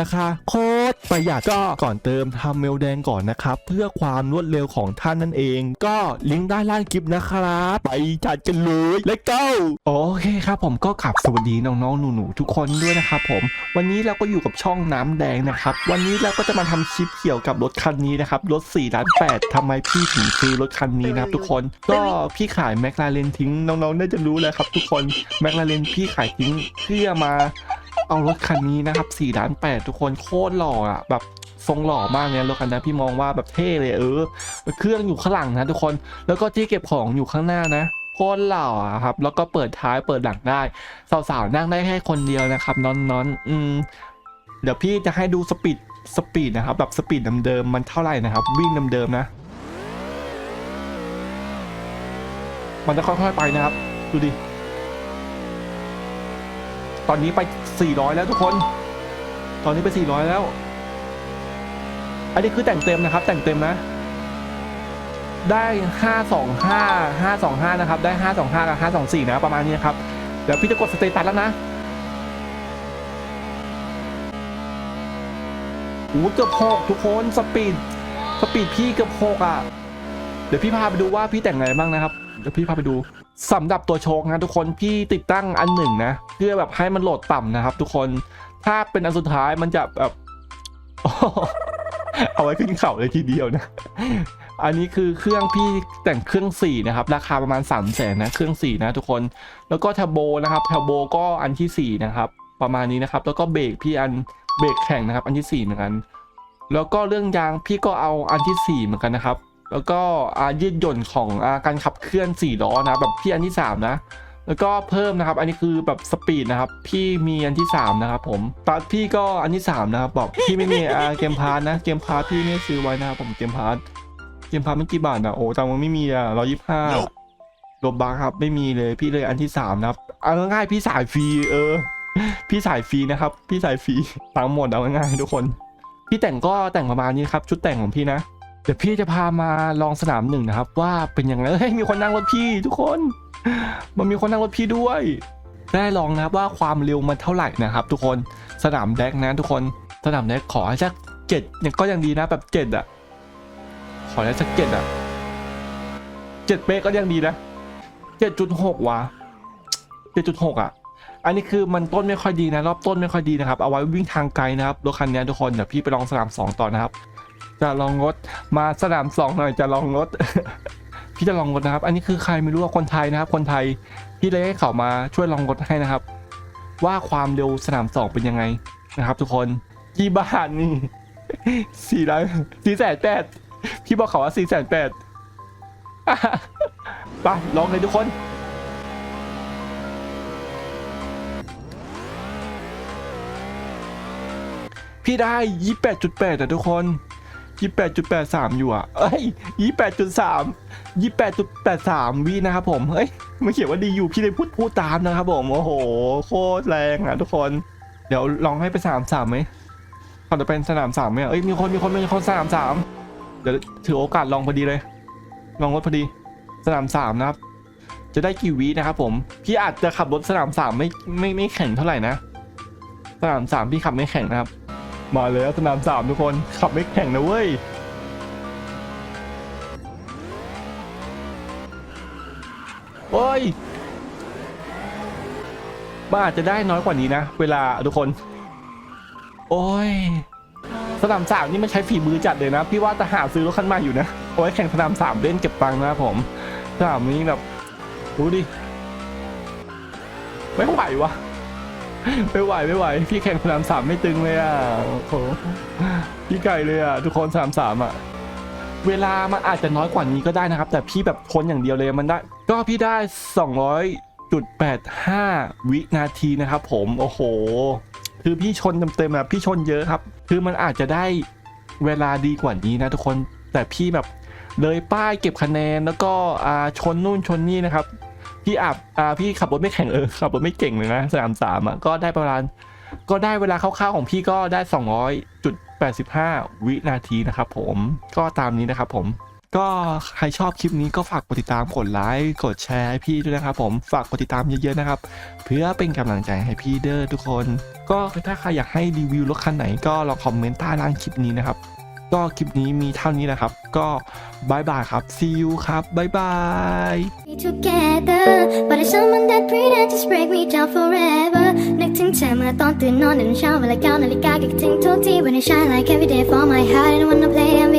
ราคาโคตรประหยัดก็ก่อนเติมทำเมลแดงก่อนนะครับ เพื่อความรวดเร็วของท่านนั่นเอง ก็ลิงก์ด้านล่างคลิปนะครับ ไปจัดกันเลยและก็โอเคครับผมก็ขับสวัสดีน้องๆหนูๆทุกคนด้วยนะครับผม วันนี้เราก็อยู่กับช่องน้ำแดงนะครับ วันนี้เราก็จะมาทำคลิปเกี่ยวกับรถคันนี้นะครับ รถ4ล้าน8ทำไมพี่ถึงซื้อรถคันนี้นะครับทุกคน ก็พี่ขายแมคลาเรนทิ้งน้องๆน่าจะรู้แล้วครับ ทุกคนแมคลาเรนพี่ขายทิ้งเพื่อมา เอารถคันนี้นะครับ4ล้าน8ทุกคนโคตรหล่ออะแบบทรงหล่อมากเนี่ยรถคันนี้พี่มองว่าแบบเท่เลยเออเครื่องอยู่ข้างหลังนะทุกคนแล้วก็ที่เก็บของอยู่ข้างหน้านะโคตรหล่อครับ แล้วก็เปิดท้ายเปิดหลังได้ สาวๆนั่งได้แค่คนเดียวนะครับนอนนอนๆอืมเดี๋ยวพี่จะให้ดูสปีดสปีดนะครับแบบสปีดเดิมๆมันเท่าไหร่นะครับ วิ่งเดิมๆนะ มันจะค่อยๆไปนะครับ ดูดิ ตอนนี้ไป 400 แล้วทุกคน ตอนนี้ไป 400 แล้ว อันนี้คือแต่งเต็มนะครับ แต่งเต็มนะ ได้ 525 525 นะครับ ได้ 525 กับ 524 นะ ประมาณนี้นะครับ เดี๋ยวพี่จะกดสเตตัสแล้วนะโอ้โหเกือบหกทุกคนสปีดสปีดพี่เกือบหกอะ เดี๋ยวพี่พาไปดูว่าพี่แต่งอะไรบ้างนะครับ เดี๋ยวพี่พาไปดู สำหรับตัวโชคนะทุกคนพี่ติดตั้งอันหนึ่งนะเพื่อแบบให้มันโหลดต่ำนะครับ ทุกคนถ้าเป็นอันสุดท้ายมันจะแบบเอาไว้ขึ้นเข่าเลยทีเดียวนะ อันนี้คือเครื่องพี่แต่งเครื่อง4นะครับ ราคาประมาณ3 0 0แสนนะเครื่อง4นะทุกคน แล้วก็เทอร์โบนะครับเทอร์โบก็อันที่4นะครับ ประมาณนี้นะครับ แล้วก็เบรกพี่อันเบรกแข่งนะครับ อันที่4เหมือนกัน แล้วก็เรื่องยางพี่ก็เอาอันที่4เหมือนกันนะครับ แล้วก็ยืดหย่นของอการขับเคลื่อน4ล้อนะแบบพี่อันที่ 3 นะ แล้วก็เพิ่มนะครับ อันนี้คือแบบสปีดนะครับ พี่มีอันที่ 3 นะครับผมตัดพี่ก็อันที่ 3 นะครับบอกพี่ไม่มีเกมพาร์ทนะ เกมพาร์ทพี่ไม่ซื้อไว้นะครับผมเกมพาร์ทเกมพาร์ทไม่กี่บาทนะโอ้ตังมันไม่มีอะร้อยยี่ห้าลบบาร์ครับไม่มีเลยพี่เลยอันที่ 3 นะครับเอาง่ายพี่สายฟรีเออ พี่สายฟรีนะครับ พี่สายฟรีตังหมดเอาง่ายทุกคน พี่แต่งก็แต่งประมาณนี้ครับ ชุดแต่งของพี่นะ ดี๋ยวพี่จะพามาลองสนามหนึ่งนะครับ ว่าเป็นยังไงเฮ้ยมีคนนั่งรถพี่ทุกคน มันมีคนนั่งรถพี่ด้วยได้ลองนะครับว่าความเร็วมันเท่าไหร่นะครับ ทุกคนสนามแดกนะทุกคนสนามแดกขอให้สักเจ็ดยังก็ยังดีนะแบบเจ็ดอะ ขอให้สักเจ็ดอะเจ็ดเป๊ะก็ยังดีนะเจ็ดจุดหกวะเจ็ดจุดหกอะ อันนี้คือมันต้นไม่ค่อยดีนะ รอบต้นไม่ค่อยดีนะครับ เอาไว้วิ่งทางไกลนะครับรถคันนี้ทุกคนเดี๋ยวพี่ไปลองสนามสองต่อนะครับ จะลองรถมาสนามสองหน่อยจะลองรถพี่จะลองรถนะครับ อันนี้คือใครไม่รู้ว่าคนไทยนะครับ คนไทยพี่เลยให้เขามาช่วยลองรถให้นะครับ ว่าความเร็วสนามสองเป็นยังไงนะครับ ทุกคนกี่บาทนี่สี่ล้านสี่แสนแปดพี่บอกเขาว่าสี่แสนแปดไปลองเลยทุกคนพี่ได้ยี่แปดจุดแปดแต่ทุกคน ยี่แปดจุดแปดสามอยู่อะเอ้ยยี่แปดจุดสามยี่แปดจุดแปดสามวินะครับผมเฮ้ยไม่เขียนว่าดีอยู่พี่เลยพูดพูดตามนะครับผมโอ้โหโคตรแรงอะทุกคน เดี๋ยวลองให้ไปสามสามไหมเขาจะเป็นสนามสามไหมเอ้ยมีคนมีคนมีคนสนามสามเดี๋ยวถือโอกาสลองพอดีเลย ลองรถพอดี สนามสามนะครับ จะได้กี่วินะครับผมพี่อาจจะขับรถสนามสามไม่ไม่ไม่แข่งเท่าไหร่นะสนามสามพี่ขับไม่แข่งนะครับ มาแล้วสนามสามทุกคน ขับไม่แข่งนะเว้ยโอ้ยมันอาจะได้น้อยกว่านี้นะ เวลาทุกคน โอ้ยสนามสามนี่มันใช้ฝีมือจัดเลยนะ พี่ว่าจะหาซื้อรถคันใหม่อยู่นะเอาไว้แข่งสนามสามเล่นเก็บตังค์นะผมสนามนี้แบบดูดิไม่ไหววะ ไม่ไหวไม่ไหว พี่แข่งสนามสามไม่ตึงเลยอะโอ้โหพี่ไก่เลยอะทุกคนสนามสามอะ เวลามันอาจจะน้อยกว่านี้ก็ได้นะครับ แต่พี่แบบทนอย่างเดียวเลยมันได้ ก็พี่ได้200.85วินาทีนะครับ ผมโอ้โห คือพี่ชนเต็มๆอะพี่ชนเยอะครับ คือมันอาจจะได้เวลาดีกว่านี้นะทุกคนแต่พี่แบบเลยป้ายเก็บคะแนนแล้วก็ชนนู่นชนนี่นะครับ พี่อับอ่าพี่ขับรถไม่แข่งเออขับรถไม่เก่งเลยนะสนามสามอะก็ได้ประมาณก็ได้เวลาคร่าวๆของพี่ก็ได้ 200.85 วินาทีนะครับผมก็ตามนี้นะครับผมก็ใครชอบคลิปนี้ก็ฝากกดติดตามกดไลค์กดแชร์ให้พี่ด้วยนะครับผมฝากกดติดตามเยอะๆนะครับ เพื่อเป็นกำลังใจให้พี่เด้อทุกคน ก็ถ้าใครอยากให้รีวิวรถคันไหนก็ลองคอมเมนต์ใต้ล่างคลิปนี้นะครับ ก็คลิปนี้มีเท่านี้นะครับ ก็บายบายครับ see you ครับบายบาย together but it's someone that pretend to break me down forever นึกถึงเธอเมื่อตอนตื่นนอนในเช้าเวลาเก้านาฬิกาก็คิดถึงทุกที when I shine like every day for my heart and wanna play them